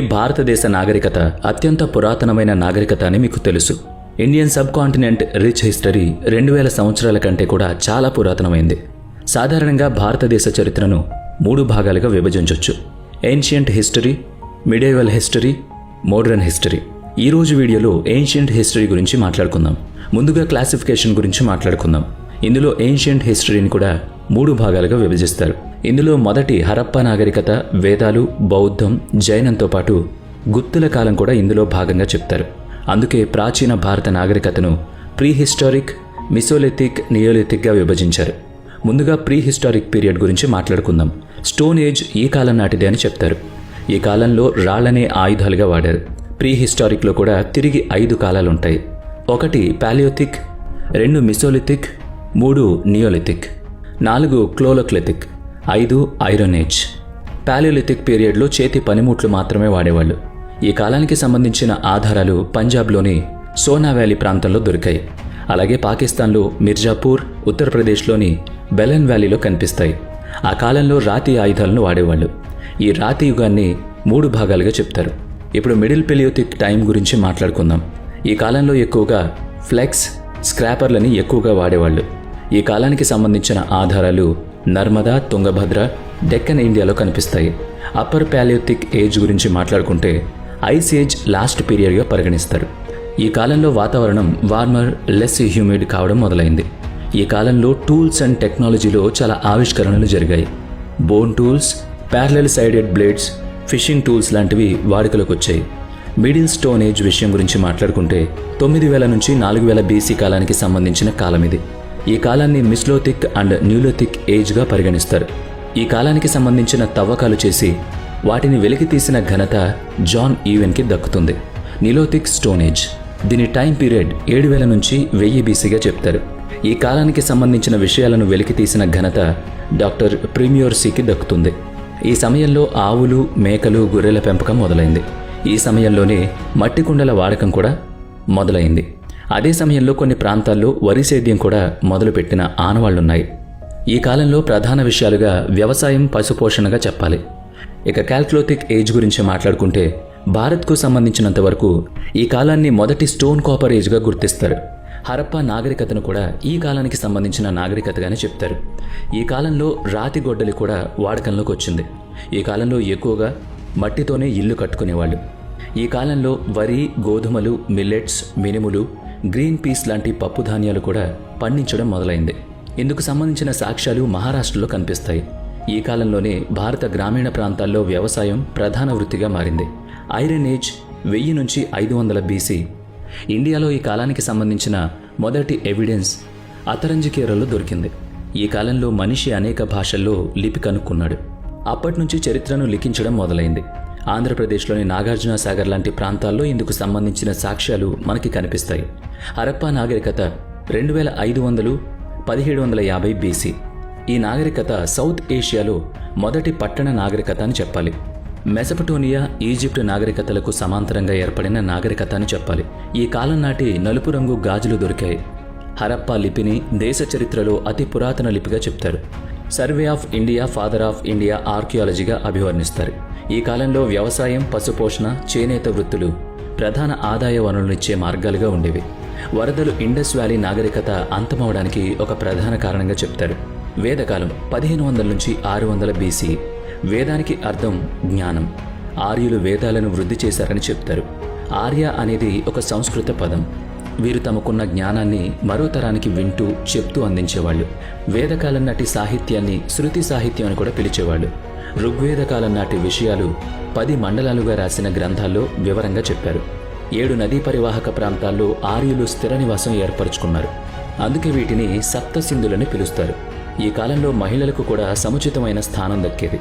భారతదేశ నాగరికత అత్యంత పురాతనమైన నాగరికత అని మీకు తెలుసు. Indian subcontinent rich history రెండు వేల సంవత్సరాల కంటే కూడా చాలా పురాతనమైంది. సాధారణంగా భారతదేశ చరిత్రను మూడు భాగాలుగా విభజించవచ్చు ancient history medieval history modern history ఈ రోజు వీడియోలో ఏన్షియంట్ హిస్టరీ గురించి మాట్లాడుకుందాం. ముందుగా క్లాసిఫికేషన్ గురించి మాట్లాడుకుందాం. ఇందులో ఏన్షియంట్ హిస్టరీని కూడా మూడు భాగాలుగా విభజిస్తారు. ఇందులో మొదటి హరప్ప నాగరికత వేదాలు బౌద్ధం జైనంతో పాటు గుప్తుల కాలం కూడా ఇందులో భాగంగా చెప్తారు. అందుకే ప్రాచీన భారత నాగరికతను ప్రీహిస్టారిక్ మిసోలిథిక్ నియోలిథిక్గా విభజించారు. ముందుగా ప్రీ హిస్టారిక్ పీరియడ్ గురించి మాట్లాడుకుందాం. స్టోన్ ఏజ్ ఈ కాలం నాటిదే అని చెప్తారు. ఈ కాలంలో రాళ్ళనే ఆయుధాలుగా వాడారు. ప్రీహిస్టారిక్లో కూడా తిరిగి ఐదు కాలాలుంటాయి. ఒకటి పాలియోథిక్ రెండు మిసోలిథిక్ మూడు నియోలిథిక్ నాలుగు క్లోలోక్లిథిక్. ఐదు ఐరన్ ఏజ్. ప్యాలిలిథిక్ పీరియడ్లో చేతి పనిముట్లు మాత్రమే వాడేవాళ్ళు. ఈ కాలానికి సంబంధించిన ఆధారాలు పంజాబ్లోని సోనా వ్యాలీ ప్రాంతంలో దొరికాయి. అలాగే పాకిస్తాన్లో మిర్జాపూర్ ఉత్తరప్రదేశ్లోని బెలన్ వ్యాలీలో కనిపిస్తాయి. ఆ కాలంలో రాతి ఆయుధాలను వాడేవాళ్ళు. ఈ రాతి యుగాన్ని మూడు భాగాలుగా చెప్తారు. ఇప్పుడు మిడిల్ పెలియోథిక్ టైం గురించి మాట్లాడుకుందాం. ఈ కాలంలో ఎక్కువగా ఫ్లెక్స్ స్క్రాపర్లని ఎక్కువగా వాడేవాళ్ళు. ఈ కాలానికి సంబంధించిన ఆధారాలు నర్మదా తుంగభద్ర డెక్కన్ ఇండియాలో కనిపిస్తాయి. అప్పర్ ప్యాలియోతిక్ ఏజ్ గురించి మాట్లాడుకుంటే ఐస్ ఏజ్ లాస్ట్ పీరియడ్గా పరిగణిస్తారు. ఈ కాలంలో వాతావరణం వార్మర్ లెస్ హ్యూమిడ్ కావడం మొదలైంది. ఈ కాలంలో టూల్స్ అండ్ టెక్నాలజీలో చాలా ఆవిష్కరణలు జరిగాయి. Bone tools parallel sided blades fishing tools లాంటివి వాడుకలోకి వచ్చాయి. మిడిల్ స్టోన్ ఏజ్ విషయం గురించి మాట్లాడుకుంటే తొమ్మిది వేల నుంచి నాలుగు వేల బీసీ కాలానికి సంబంధించిన కాలం ఇది ఈ కాలాన్ని మిస్లోథిక్ అండ్ న్యూలోథిక్ ఏజ్గా పరిగణిస్తారు. ఈ కాలానికి సంబంధించిన తవ్వకాలు చేసి వాటిని వెలికి తీసిన ఘనత జాన్ ఈవెన్కి దక్కుతుంది. నిలోథిక్ స్టోనేజ్ దీని టైం పీరియడ్ ఏడు వేల నుంచి వెయ్యి బీసీగా చెప్తారు. ఈ కాలానికి సంబంధించిన విషయాలను వెలికి తీసిన ఘనత డాక్టర్ ప్రీమియోర్సీకి దక్కుతుంది. ఈ సమయంలో ఆవులు మేకలు గొర్రెల పెంపకం మొదలైంది. ఈ సమయంలోనే మట్టి కుండల వాడకం కూడా మొదలైంది. అదే సమయంలో కొన్ని ప్రాంతాల్లో వరి సేద్యం కూడా మొదలుపెట్టిన ఆనవాళ్ళున్నాయి. ఈ కాలంలో ప్రధాన విషయాలుగా వ్యవసాయం పశుపోషణగా చెప్పాలి. ఇక క్యాల్కులోథిక్ ఏజ్ గురించి మాట్లాడుకుంటే భారత్కు సంబంధించినంత వరకు ఈ కాలాన్ని మొదటి స్టోన్ కాపర్ ఏజ్గా గుర్తిస్తారు. హరప్ప నాగరికతను కూడా ఈ కాలానికి సంబంధించిన నాగరికతగానే చెప్తారు. ఈ కాలంలో రాతి గొడ్డలి కూడా వాడకంలోకి వచ్చింది. ఈ కాలంలో ఎక్కువగా మట్టితోనే ఇల్లు కట్టుకునేవాళ్ళు. ఈ కాలంలో వరి గోధుమలు మిల్లెట్స్ మినుములు గ్రీన్ పీస్ లాంటి పప్పు ధాన్యాలు కూడా పండించడం మొదలైంది. ఇందుకు సంబంధించిన సాక్ష్యాలు మహారాష్ట్రలో కనిపిస్తాయి. ఈ కాలంలోనే భారత గ్రామీణ ప్రాంతాల్లో వ్యవసాయం ప్రధాన వృత్తిగా మారింది. ఐరన్ ఏజ్ వెయ్యి నుంచి ఐదు వందల బీసీ. ఇండియాలో ఈ కాలానికి సంబంధించిన మొదటి ఎవిడెన్స్ అతరంజికేరలో దొరికింది. ఈ కాలంలో మనిషి అనేక భాషల్లో లిపి కనుక్కున్నాడు. అప్పటి నుంచి చరిత్రను లిఖించడం మొదలైంది. ఆంధ్రప్రదేశ్లోని నాగార్జున సాగర్ లాంటి ప్రాంతాల్లో ఇందుకు సంబంధించిన సాక్ష్యాలు మనకి కనిపిస్తాయి. హరప్పా నాగరికత రెండు వేల ఐదు వందలు పదిహేడు వందల యాభై బీసీ ఈ నాగరికత సౌత్ ఏషియాలో మొదటి పట్టణ నాగరికత అని చెప్పాలి. మెసపటోనియా ఈజిప్ట్ నాగరికతలకు సమాంతరంగా ఏర్పడిన నాగరికత అని చెప్పాలి. ఈ కాలం నాటి నలుపు రంగు గాజులు దొరికాయి. హరప్పా లిపిని దేశ చరిత్రలో అతి పురాతన లిపిగా చెప్తారు. Survey of India father of India ఆర్కియాలజీగా అభివర్ణిస్తారు. ఈ కాలంలో వ్యవసాయం పశుపోషణ చేనేత వృత్తులు ప్రధాన ఆదాయ వనరులనిచ్చే మార్గాలుగా ఉండేవి. వరదలు ఇండస్ వ్యాలీ నాగరికత అంతమవడానికి ఒక ప్రధాన కారణంగా చెప్తారు. వేదకాలం పదిహేను వందల నుంచి ఆరు వందల బీసీ. వేదానికి అర్థం జ్ఞానం. ఆర్యులు వేదాలను వృద్ధి చేశారని చెప్తారు. ఆర్య అనేది ఒక సంస్కృత పదం. వీరు తమకున్న జ్ఞానాన్ని మరో తరానికి వింటూ చెప్తూ అందించేవాళ్ళు. వేదకాలం నాటి సాహిత్యాన్ని శృతి సాహిత్యం అని కూడా పిలిచేవాళ్ళు. ఋగ్వేద కాలం నాటి విషయాలు పది మండలాలుగా రాసిన గ్రంథాల్లో వివరంగా చెప్పారు. ఏడు నదీ పరివాహక ప్రాంతాల్లో ఆర్యులు స్థిర నివాసం ఏర్పరచుకున్నారు. అందుకే వీటిని సప్తసింధులని పిలుస్తారు. ఈ కాలంలో మహిళలకు కూడా సముచితమైన స్థానం దక్కేది.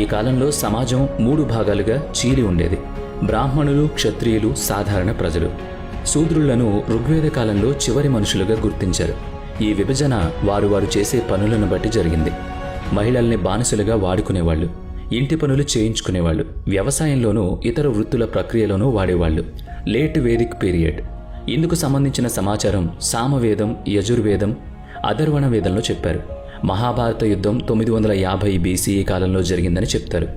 ఈ కాలంలో సమాజం మూడు భాగాలుగా చీలి ఉండేది. బ్రాహ్మణులు క్షత్రియులు సాధారణ ప్రజలు. శూద్రులను ఋగ్వేద కాలంలో చివరి మనుషులుగా గుర్తించారు. ఈ విభజన వారు వారు చేసే పనులను బట్టి జరిగింది. మహిళల్ని బానిసలుగా వాడుకునేవాళ్ళు ఇంటి పనులు చేయించుకునేవాళ్ళు వ్యవసాయంలోనూ ఇతర వృత్తుల ప్రక్రియలోనూ వాడేవాళ్ళు. Late Vedic period. ఇందుకు సంబంధించిన సమాచారం సామవేదం యజుర్వేదం అధర్వణ వేదంలో చెప్పారు. మహాభారత యుద్ధం తొమ్మిది వందల యాభై బీసీఈ కాలంలో జరిగిందని చెప్తారు.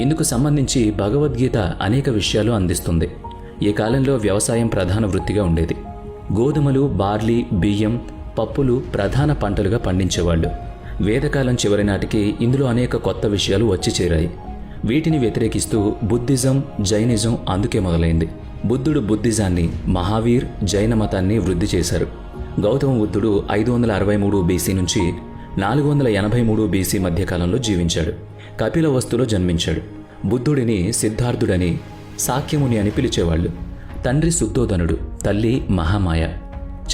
ఇందుకు సంబంధించి భగవద్గీత అనేక విషయాలు అందిస్తుంది. ఈ కాలంలో వ్యవసాయం ప్రధాన వృత్తిగా ఉండేది. గోధుమలు బార్లీ బియ్యం పప్పులు ప్రధాన పంటలుగా పండించేవాళ్ళు. వేదకాలం చివరి నాటికి ఇందులో అనేక కొత్త విషయాలు వచ్చి చేరాయి. వీటిని వ్యతిరేకిస్తూ బుద్ధిజం జైనిజం అందుకే మొదలైంది. బుద్ధుడు బుద్ధిజాన్ని మహావీర్ జైన మతాన్ని వృద్ధి చేశారు. గౌతమ బుద్ధుడు ఐదు వందల అరవై మూడు బీసీ నుంచి నాలుగు వందల ఎనభై మూడు బీసీ మధ్యకాలంలో జీవించాడు. కపిల వస్తులో జన్మించాడు. బుద్ధుడిని సిద్ధార్థుడని సాక్యముని అని పిలిచేవాళ్ళు. తండ్రి శుద్ధోధనుడు తల్లి మహామాయ.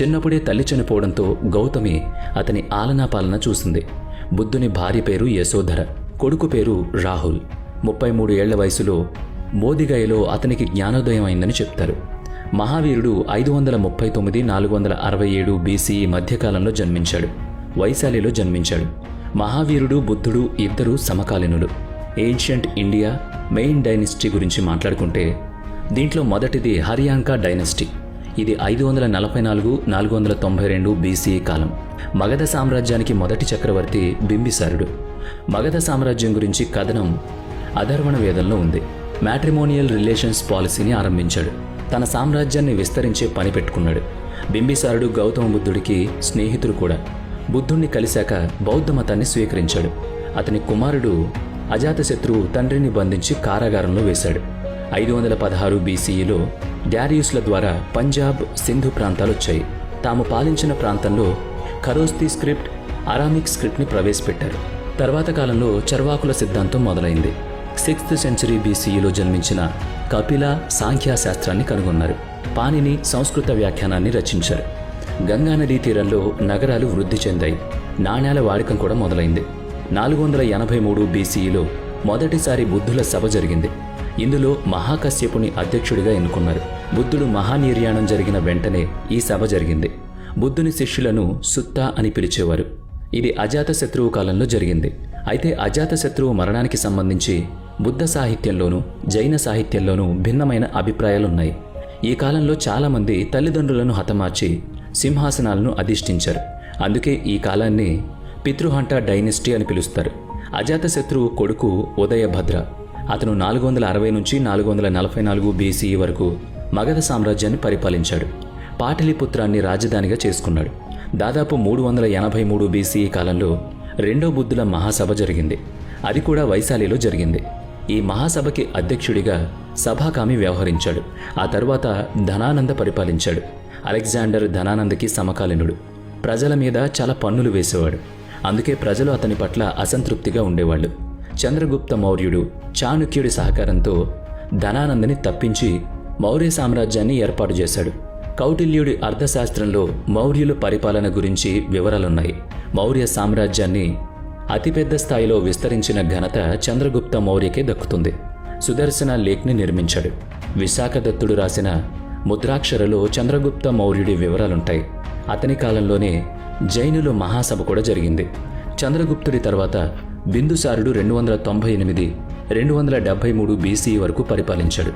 చిన్నప్పుడే తల్లి చనిపోవడంతో గౌతమి అతని ఆలనా పాలన చూసింది. బుద్ధుని భార్య పేరు యశోధర కొడుకు పేరు రాహుల్. ముప్పై మూడు ఏళ్ళ వయసులో మోదిగయలో అతనికి జ్ఞానోదయం అయిందని చెప్తారు. మహావీరుడు ఐదు వందల ముప్పై తొమ్మిది నాలుగు వందల అరవై ఏడు బీసీఈ మధ్యకాలంలో జన్మించాడు. వైశాలిలో జన్మించాడు. మహావీరుడు బుద్ధుడు ఇద్దరు సమకాలీనులు. ఏన్షియంట్ ఇండియా మెయిన్ డైనెస్టీ గురించి మాట్లాడుకుంటే దీంట్లో మొదటిది హరియాంకా డైనెస్టీ. ఇది ఐదు వందల నలభై నాలుగు నాలుగు వందల తొంభై రెండు బీసీఈ కాలం. మగధ సామ్రాజ్యానికి మొదటి చక్రవర్తి బింబిసారుడు. మగధ సామ్రాజ్యం గురించి కథనం అధర్వణ వేదంలో ఉంది. మ్యాట్రిమోనియల్ రిలేషన్స్ పాలసీని ఆరంభించాడు. తన సామ్రాజ్యాన్ని విస్తరించే పని పెట్టుకున్నాడు. బింబిసారుడు గౌతమ బుద్ధుడికి స్నేహితుడు కూడా. బుద్ధుణ్ణి కలిశాక బౌద్ధ మతాన్ని స్వీకరించాడు. అతని కుమారుడు అజాతశత్రువు తండ్రిని బంధించి కారాగారంలో వేశాడు. ఐదు వందల పదహారు బీసీఈలో డారియుస్ల ద్వారా పంజాబ్ సింధు ప్రాంతాలు వచ్చాయి తాము పాలించిన ప్రాంతంలో ఖరోస్తి స్క్రిప్ట్ అరామిక్ స్క్రిప్ట్ని ప్రవేశపెట్టారు. తర్వాత కాలంలో చర్వాకుల సిద్ధాంతం మొదలైంది. సిక్స్త్ సెంచరీ బీసీఈలో జన్మించిన కపిల సాంఖ్యా శాస్త్రాన్ని కనుగొన్నారు. పాణిని సంస్కృత వ్యాఖ్యానాన్ని రచించారు. గంగా నదీ తీరంలో నగరాలు వృద్ధి చెందాయి. నాణ్యాల వాడకం కూడా మొదలైంది. నాలుగు వందల ఎనభై మూడు బీసీఈలో మొదటిసారి బుద్ధుల సభ జరిగింది. ఇందులో మహాకశ్యపుని అధ్యక్షుడిగా ఎన్నుకున్నారు. బుద్ధుడు మహానిర్యాణం జరిగిన వెంటనే ఈ సభ జరిగింది. బుద్ధుని శిష్యులను సుత్తా అని పిలిచేవారు. ఇది అజాతశత్రువు కాలంలో జరిగింది. అయితే అజాతశత్రువు మరణానికి సంబంధించి బుద్ధ సాహిత్యంలోనూ జైన సాహిత్యంలోనూ భిన్నమైన అభిప్రాయాలున్నాయి. ఈ కాలంలో చాలామంది తల్లిదండ్రులను హతమార్చి సింహాసనాలను అధిష్ఠించారు. అందుకే ఈ కాలాన్ని పితృహంట డైనెస్టీ అని పిలుస్తారు. అజాతశత్రువు కొడుకు ఉదయభద్ర. అతను నాలుగు వందల అరవై నుంచి నాలుగు వందల నలభై నాలుగు బీసీ వరకు మగధ సామ్రాజ్యాన్ని పరిపాలించాడు. పాటలీపుత్రాన్ని రాజధానిగా చేసుకున్నాడు. దాదాపు మూడు వందల ఎనభై మూడు బీసీఈ కాలంలో రెండో బుద్ధుల మహాసభ జరిగింది. అది కూడా వైశాలిలో జరిగింది. ఈ మహాసభకి అధ్యక్షుడిగా సభాకామి వ్యవహరించాడు. ఆ తర్వాత ధనానంద పరిపాలించాడు. అలెగ్జాండర్ ధనానందకి సమకాలీనుడు. ప్రజల మీద చాలా పన్నులు వేసేవాడు. అందుకే ప్రజలు అతని పట్ల అసంతృప్తిగా ఉండేవాళ్ళు. చంద్రగుప్త మౌర్యుడు చాణుక్యుడి సహకారంతో ధనానందని తప్పించి మౌర్య సామ్రాజ్యాన్ని ఏర్పాటు చేశాడు. కౌటిల్యుడి అర్థశాస్త్రంలో మౌర్యుల పరిపాలన గురించి వివరాలున్నాయి. మౌర్య సామ్రాజ్యాన్ని అతిపెద్ద స్థాయిలో విస్తరించిన ఘనత చంద్రగుప్త మౌర్యకే దక్కుతుంది. సుదర్శన లేక్ని నిర్మించాడు. విశాఖదత్తుడు రాసిన ముద్రాక్షరలో చంద్రగుప్త మౌర్యుడి వివరాలుంటాయి. అతని కాలంలోనే జైనులు మహాసభ కూడా జరిగింది. చంద్రగుప్తుడి తర్వాత బిందుసారుడు రెండు వందల తొంభై ఎనిమిది రెండు వందల డెబ్బై మూడు బీసీ వరకు పరిపాలించాడు.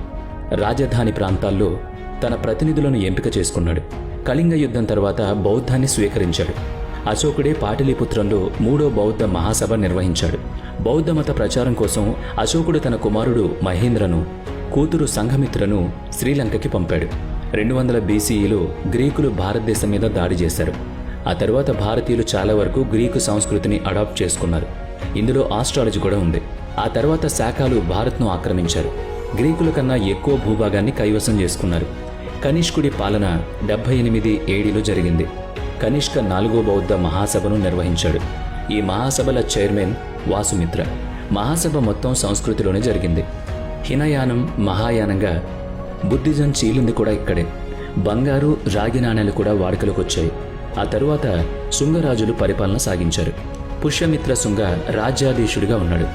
రాజధాని ప్రాంతాల్లో తన ప్రతినిధులను ఎంపిక చేసుకున్నాడు. కళింగ యుద్ధం తర్వాత బౌద్ధాన్ని స్వీకరించాడు. అశోకుడే పాటలీపుత్రంలో మూడో బౌద్ధ మహాసభ నిర్వహించాడు. బౌద్ధ మత ప్రచారం కోసం అశోకుడు తన కుమారుడు మహేంద్రను కూతురు సంఘమిత్రను శ్రీలంకకి పంపాడు. రెండు వందల బీసీఈలో గ్రీకులు భారతదేశం మీద దాడి చేశారు. ఆ తరువాత భారతీయులు చాలా వరకు గ్రీకు సంస్కృతిని అడాప్ట్ చేసుకున్నారు. ఇందులో ఆస్ట్రాలజీ కూడా ఉంది. ఆ తర్వాత శాఖలు భారత్ను ఆక్రమించారు. గ్రీకుల కన్నా ఎక్కువ భూభాగాన్ని కైవసం చేసుకున్నారు. కనిష్కుడి పాలన డెబ్బై ఎనిమిది ఏడిలో జరిగింది. కనిష్క నాలుగో బౌద్ధ మహాసభను నిర్వహించాడు. ఈ మహాసభల చైర్మన్ వాసుమిత్ర. మహాసభ మొత్తం సంస్కృతిలోనే జరిగింది. హినయానం మహాయానంగా బుద్ధిజం చీలింది కూడా ఇక్కడే. బంగారు రాగి నాణేలు కూడా వాడుకలోకి వచ్చాయి ఆ తరువాత శృంగరాజులు పరిపాలన సాగించారు. పుష్యమిత్ర శృంగ రాజ్యాధీశుడిగా ఉన్నాడు.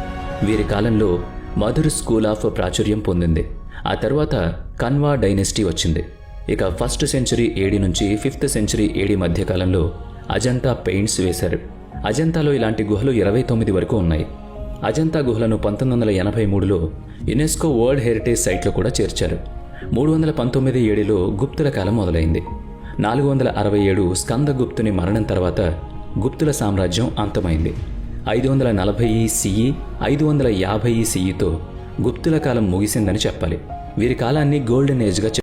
వీరి కాలంలో మధుర్ స్కూల్ ఆఫ్ ప్రాచుర్యం పొందింది. ఆ తర్వాత కన్వా డైనెస్టీ వచ్చింది. ఇక ఫస్ట్ సెంచరీ ఏడి నుంచి ఫిఫ్త్ సెంచరీ ఏడి మధ్యకాలంలో అజంతా పెయింట్స్ వేశారు. అజంతాలో ఇలాంటి గుహలు ఇరవై తొమ్మిది వరకు ఉన్నాయి. అజంతా గుహలను పంతొమ్మిది వందల ఎనభై మూడులో యునెస్కో వరల్డ్ హెరిటేజ్ సైట్లో కూడా చేర్చారు. మూడు వందల పంతొమ్మిది ఏడులో గుప్తుల కాలం మొదలైంది. నాలుగు వందల అరవై ఏడు స్కందగుప్తుని మరణం తర్వాత గుప్తుల సామ్రాజ్యం అంతమైంది. ఐదు వందల నలభై సిఈ ఐదు వందల యాభై సిఈతో గుప్తుల కాలం ముగిసిందని చెప్పాలి. వీరి కాలాన్ని గోల్డెన్ ఏజ్గా